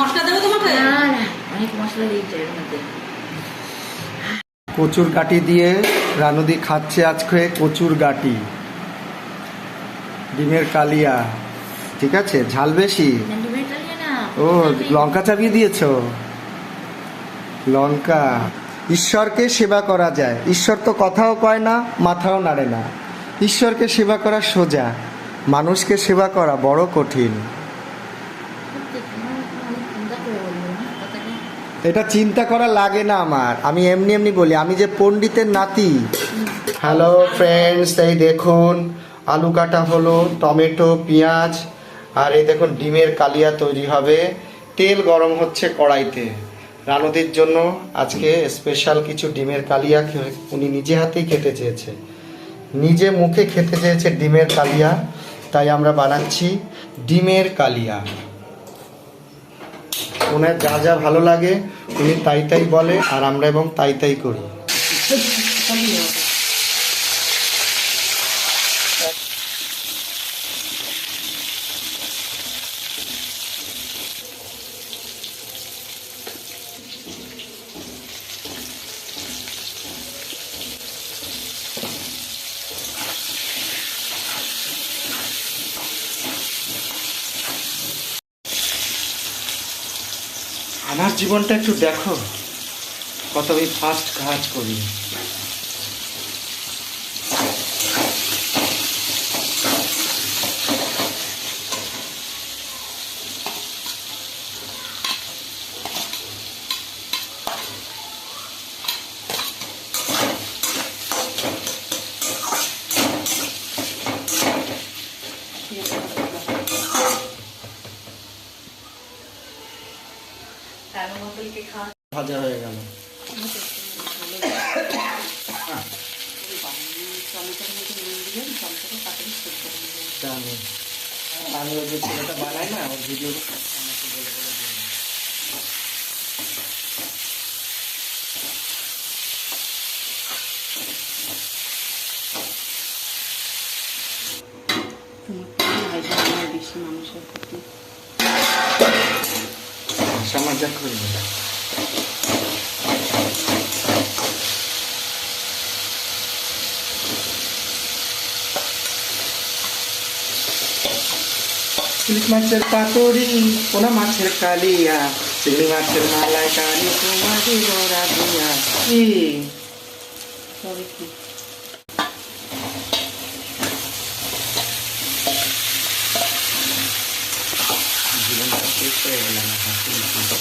মশলা দেবো তোমাকে? না না অনেক মশলা দিয়েছে এর মধ্যে। কচুর গাটি দিয়ে রানুদি খাচ্ছে আজকে কচুর গাটি। ডিমের কালিয়া ঠিক আছে? ঝাল বেশি? না, ডিমের কালিয়া না ও লঙ্কা চাপিয়ে দিয়েছ? লঙ্কা। ঈশ্বরকে সেবা করা যায়। ঈশ্বর তো কথাও কয় না মাথাও নাড়ে না। ঈশ্বরকে সেবা করা সোজা। মানুষকে সেবা করা বড় কঠিন অনেক চিন্তা করে বলব না কথাটা এটা চিন্তা করা লাগে না আমার। আমি এমনি এমনি বলি, আমি যে পণ্ডিতের নাতি। হ্যালো ফ্রেন্ডস এই দেখুন, আলু কাটা হলো, টমেটো, পেঁয়াজ, আর এই দেখুন, ডিমের কালিয়া তৈরি হবে। তেল গরম হচ্ছে কড়াইতে। রানুদির জন্য আজকে স্পেশাল কিছু ডিমের কালিয়া উনি নিজে হাতেই খেতে চেয়েছে। নিজে মুখে খেতে চেয়েছে ডিমের কালিয়া, তাই আমরা বানাচ্ছি ডিমের কালিয়া। ওনার যা যা ভালো লাগে, উনি তাই তাই বলে, আর আমরা এবং তাই তাই করি। আমার জীবনটা একটু দেখো। কত আমি ফার্স্ট কাজ করি। ভাজা হয়ে গেল। আমি ওই যে ছেলেটা বানাই না ওর ভিডিও আমাকে বলে বলে দিই বেশি মানুষের প্রতি সামাজা করবে ইলিশ মাছের পাতুরি পোনা মাছের কালিয়া চিংড়ি মাছের মালায় কালি তোমারি গোড়া দিয়া কি তবে কি জীবনটা শেষ হয়ে গেল না হাসি হাসি।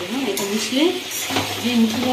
হ্যাঁ এটা মিশলে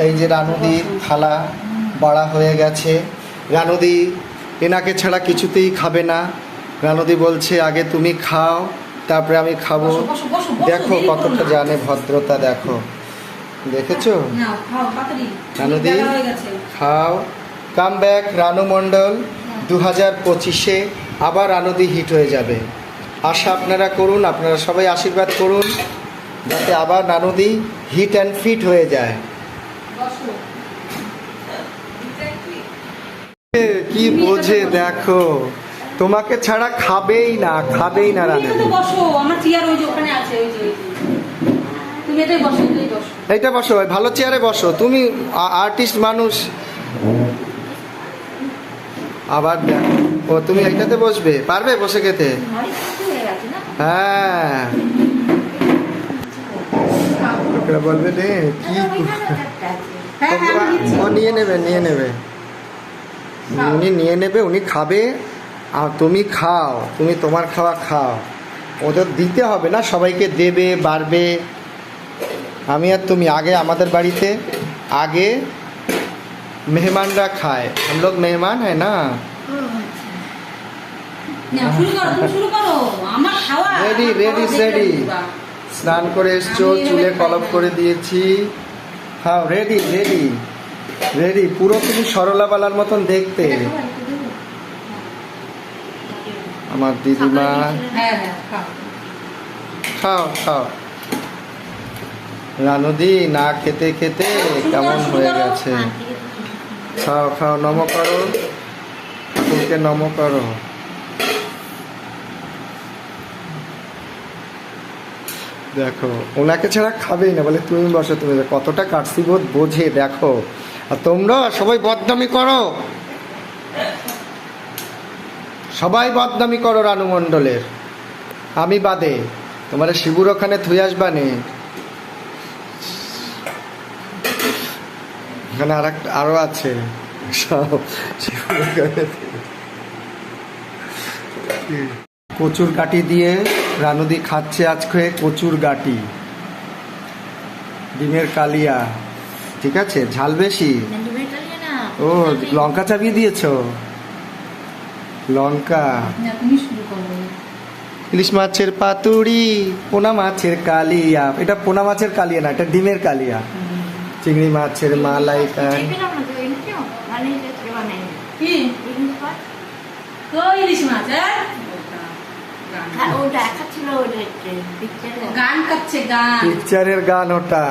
এই যে রানুদির থালা বাড়া হয়ে গেছে। রানুদি এনাকে ছাড়া কিছুতেই খাবে না। রানুদি বলছে আগে তুমি খাও তারপরে আমি খাব। দেখো কতটা জানে ভদ্রতা দেখো। দেখেছ। রানুদি হয়ে। খাও। Come back Ranu Mondal. দু হাজার পঁচিশে আবার রানুদি হিট হয়ে যাবে। আশা আপনারা করুন আপনারা সবাই আশীর্বাদ করুন যাতে আবার নানুদি হিট অ্যান্ড ফিট হয়ে যায়। কি বোঝে দেখো? তোমাকে ছাড়া খাবেই না খাবেই না তুমি রানুদি বসো, আমার চেয়ার ওই যে ওখানে আছে, ওই যে, তুমি এটাই বসো। এইটা বসো ভালো চেয়ারে বসো। তুমি আর্টিস্ট মানুষ। আবার ও তুমি এইটাতে বসবে পারবে বসে খেতে? হয়ে। গেছে না হ্যাঁ লোকেরা বলবে রে কি হ্যাঁ হ্যাঁ আমি দিচ্ছি। ও নিয়ে নেবে নিয়ে নেবে উনি নিয়ে নেবে উনি খাবে আর তুমি খাও তুমি তোমার খাওয়া খাও ওদের দিতে হবে না সবাইকে দেবে বাড়বে আমি আর তুমি আগে আমাদের বাড়িতে আগে মেহমানরা খায় हम लोग मेहमान है ना না, শুরু করো স্নান করে এসছো চুলে কলপ করে দিয়েছি। খাও রেডি রেডি রেডি পুরো তুমি সরলাবালার মতন দেখতে? আমার দিদিমা। হ্যাঁ হ্যাঁ খাও খাও। খাও রানুদি না খেতে খেতে কেমন হয়ে গেছে? খাও খাও নম করো। ঠাকুরকে নম করো। দেখো, ওনাকে ছাড়া খাবেই না। বলে, তুমি বসো, তুমি কতটা কাটসি বোধ বোঝে, দেখো। আর তোমরা সবাই বদনামি করো। সবাই বদনামি করো রানু মণ্ডলের। আমি বাদে। তোমার শিবুর ওখানে থুই আসবানে এখানে আর একটা আরও আছে। সব শিবুর ওখানে গাটি দিয়ে রানুদি খাচ্ছে আজকে কচুর গাটি। ডিমের কালিয়া। ঠিক আছে? ঝাল বেশি? ও লঙ্কা চাপিয়ে দিয়েছ? লঙ্কা। ইলিশ মাছের পাতুড়ি পোনা মাছের কালিয়া। এটা পোনা মাছের কালিয়া না এটা ডিমের কালিয়া। চিংড়ি মাছের মালাইকারি। কি? তো ইলিশ মাছ হ্যাঁ গান কাচ্ছে গান। পিকচারের গান ওটা।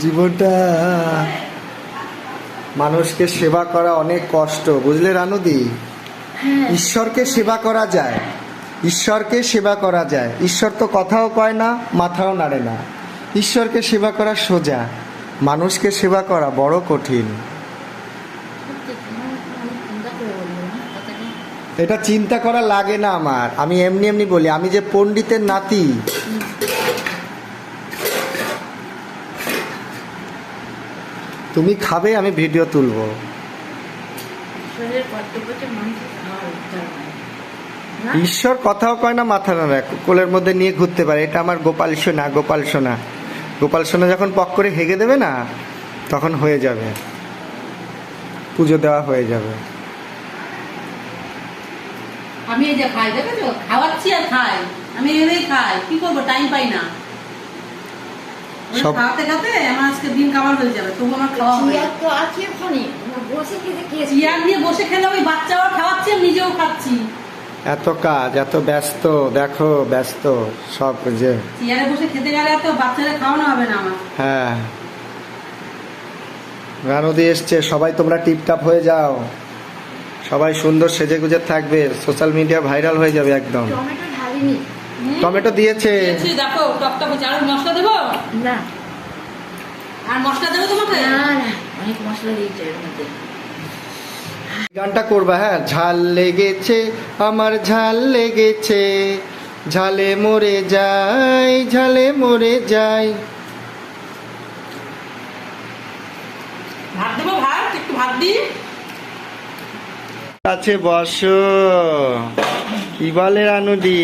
জীবনটা মানুষকে সেবা করা অনেক কষ্ট। বুঝলে রানুদি? ঈশ্বরকে সেবা করা যায়। ঈশ্বরকে সেবা করা যায়। ঈশ্বর তো কথাও কয় না মাথাও নাড়ে না। ঈশ্বরকে সেবা করা সোজা মানুষকে সেবা করা বড় কঠিন। এটা চিন্তা করা লাগে না আমার। আমি এমনি এমনি বলি আমি যে পণ্ডিতের নাতি। তুমি খাবে আমি ভিডিও তুলবো। ঈশ্বর কথাও কয় না মাথা না কোলের মধ্যে নিয়ে ঘুরতে পারে। এটা আমার গোপাল সোনা গোপাল সোনা। গোপাল সোনা যখন পক করে হেগে দেবে না তখন হয়ে যাবে। পুজো দেওয়া হয়ে যাবে। আমি এই যে খাই দেখেছ? খাওয়াচ্ছি আর খাই। আমি খাই কি করব? টাইম পাই না। সব- খাওয়াতে খাওয়াতে আমার আজকে দিন কামার হয়ে যাবে তবু আমার খাওয়া হবে না। চেয়ার নিয়ে বসে খেলে ওই বাচ্চাও খাওয়াচ্ছি আর নিজেও খাচ্ছি। এত কাজ এত ব্যস্ত দেখো ব্যস্ত সব যে চেয়ারে বসে খেতে গেলে তো বাচ্চাদের খাওয়ানো হবে না আমার। হ্যাঁ। রানদি এসছে সবাই তোমরা টিপটাপ হয়ে যাও। সবাই সুন্দর সেজে গুজে থাকবে সোশ্যাল মিডিয়া ভাইরাল হয়ে যাবে একদম। টমেটো দিয়েছে। দেখো টক টক আর মশলা দেবো? না। আর মশলা দেবো তোমাকে? না না অনেক মশলা দিয়েছে এর মধ্যে। গানটা করবা হ্যাঁ? ঝাল লেগেছে আমার ঝাল লেগেছে। ঝালে মরে যাই ঝালে মরে যাই ভাত দেবো ভাত? একটু ভাত বসো। কি বলে রানুদি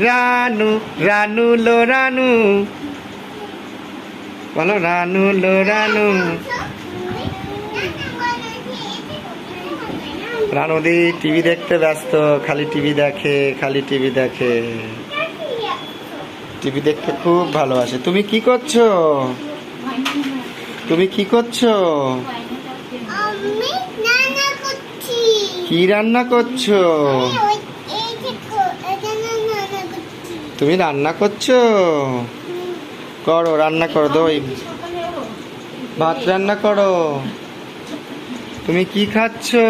রানু রানু লো রানু। বলো রানু লো রানু। রানুদি টিভি দেখতে ব্যস্ত, খালি টিভি দেখে, খালি টিভি দেখে। টিভি দেখতে খুব ভালোবাসে। তুমি কি করছ? তুমি কি করছ? কি রান্না করছি? তুমি রান্না করছ? করো, রান্না করো, দই। ভাত রান্না করো। তুমি কি খাচ্ছো?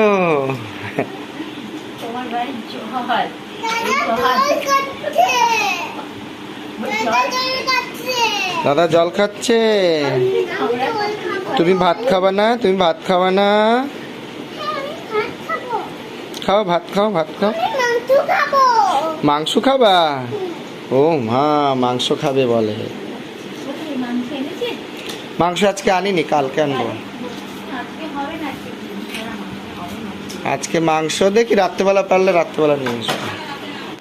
জল দাদা জল খাচ্ছে। তুমি ভাত খাবা না? তুমি ভাত খাবা না? হ্যাঁ, খাও ভাত খাও ভাত খাও। মাংস খাবা। ও মা মাংস খাবে বলে। মাংস এনেছে মাংস আজকে আনিনি কালকে আনব আজকে হবে না আজকে হবে না আজকে মাংস দেখি রাত্রেবেলা পারলে রাত্রেবেলা নিয়ে আসব